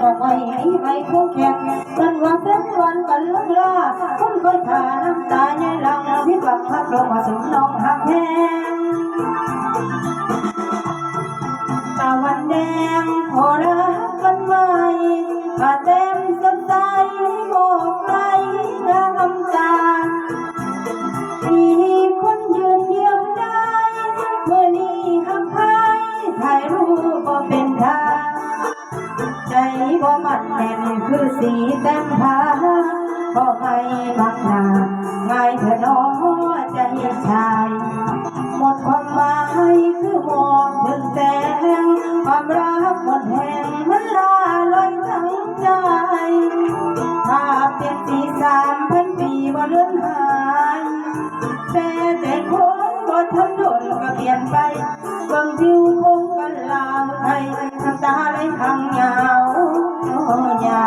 ดอกไม้ใบคู่แขกกันว่าเป็นวันกันลังลาคนคอยทาน้ำตาใหญ่หลังพิบักพักลงมาถึงน้องหักแหงตาวันแดงพอรักกันไว้ผ้าเต็มสดใสบอกไหลน้ำตามีคนยืนเดียวได้เมื่อนี้หักพายถ่ายรูป บ่มันแน่นคือสีแต้มผาบ่ไม่บักหนาง่ายเถอะน้อใจชาย หมดความหมายคือมองถึงแสงความรักหมดแห่งมันลาลอยทั้งใจถ้าเป็นปีสามพันปีบ่เลือนหายแต่แต่คนบ่ทันโดนก็เปลี่ยนไปบิ่งผิวคงกันลาวไทยน้ำตาไหลทางยา ยา